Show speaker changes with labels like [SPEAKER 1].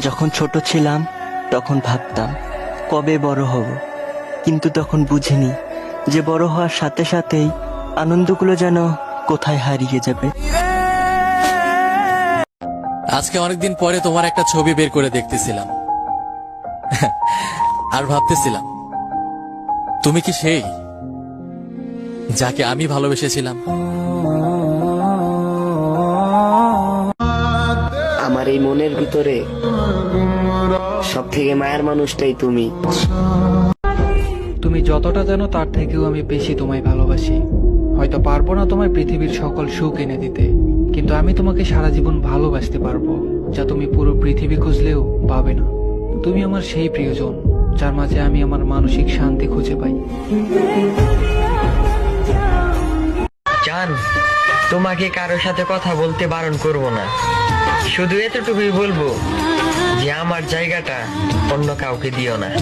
[SPEAKER 1] যখন ছোট ছিলাম, তখন ভাবতাম, কবে বড় হব? কিন্তু তখন বুঝিনি যে বড় হওয়ার সাথে সাথেই আনন্দগুলো যেন কোথায় হারিয়ে যাবে।
[SPEAKER 2] আজকে অনেকদিন পরে তোমার একটা ছবি বের করে দেখতেছিলাম। আর ভাবতেছিলাম, তুমি কি সেই যাকে আমি ভালোবেসেছিলাম?
[SPEAKER 3] আমার এই মনের ভিতরে সব থেকে মায়ের মানুষটাই তুমি।
[SPEAKER 4] তুমি যতটা জানো তার থেকেও আমি বেশি তোমায় ভালোবাসি। হয়তো পারব না তোমায় পৃথিবীর সকল সুখ এনে দিতে কিন্তু আমি তোমাকে সারা জীবন ভালোবাসতে পারব যা তুমি পুরো পৃথিবী খুঁজলেও পাবে না। তুমি আমার সেই প্রিয়জন যার মাঝে আমি আমার মানসিক শান্তি খুঁজে পাই।
[SPEAKER 5] জান তোমাকে কারোর সাথে কথা বলতে বারণ করব না। শুধু এতটুকুই বলব যে আমার জায়গাটা অন্য কাউকে দিও না।